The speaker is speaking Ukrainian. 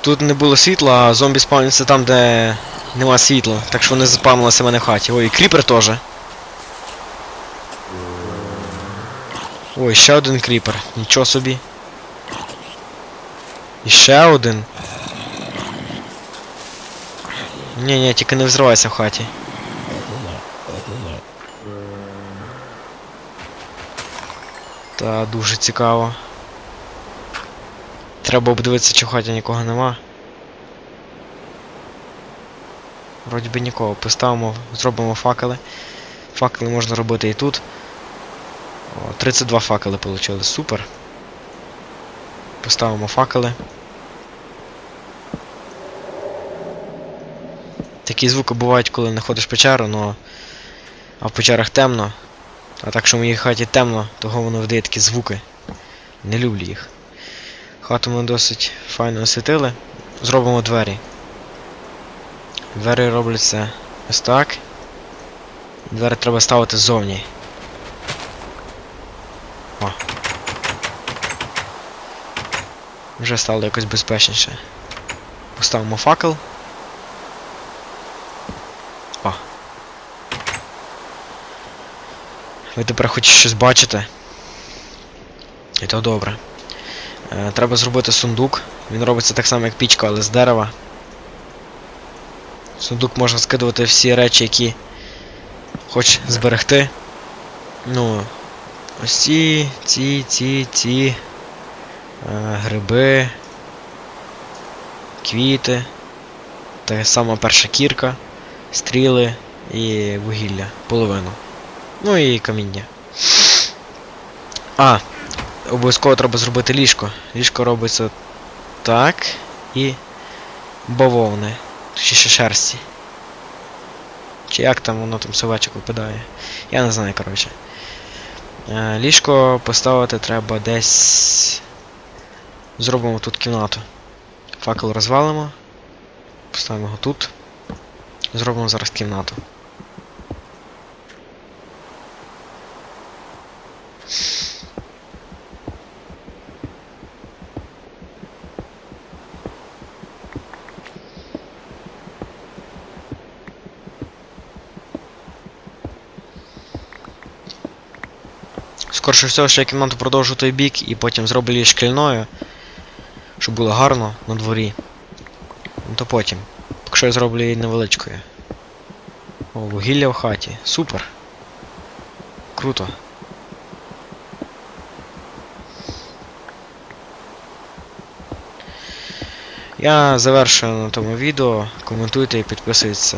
Тут не було світла, а зомбі спавняться там, де нема світла. Так що вони запамилися в мене в хаті. Ой, і кріпер теж. Ой, ще один кріпер. Нічого собі. І ще один. Ні, ні, тільки не взривайся в хаті. Та дуже цікаво. Треба обдивитися, чи в хаті нікого нема. Вроді би нікого. Поставимо, зробимо факели. Факели можна робити і тут. О, 32 факели вийшли. Супер. Поставимо факели. Такі звуки бувають, коли не ходиш в печеру, но... а в печерах темно. А так що в моїй хаті темно, того воно видає такі звуки. Не люблю їх. Хату ми досить файно освітили. Зробимо двері. Двері робляться ось так. Двері треба ставити ззовні. О. Вже стало якось безпечніше. Поставимо факел. О. Ви тепер хоч щось бачите. І то добре. Е, треба зробити сундук. Він робиться так само, як пічка, але з дерева. Сундук можна скидувати всі речі, які хоч зберегти. Ну, ось ці, ці, ці, ці. Е, гриби. Квіти. Та сама перша кірка, стріли і вугілля. Половину. Ну і каміння. А, обов'язково треба зробити ліжко. Ліжко робиться так і бавовни. Чи ще шерсті. Чи як там воно там совечок випадає. Я не знаю, коротше. Е, ліжко поставити треба десь. Зробимо тут кімнату. Факел розвалимо. Поставимо його тут. Зробимо зараз кімнату. Скорше всього, що я кімнату продовжу той бік і потім зроблю її шкільною. Щоб було гарно на дворі. Ну то потім. Поки що я зроблю її невеличкою. О, вугілля в хаті. Супер. Круто. Я завершую на тому відео. Коментуйте і підписуйтесь.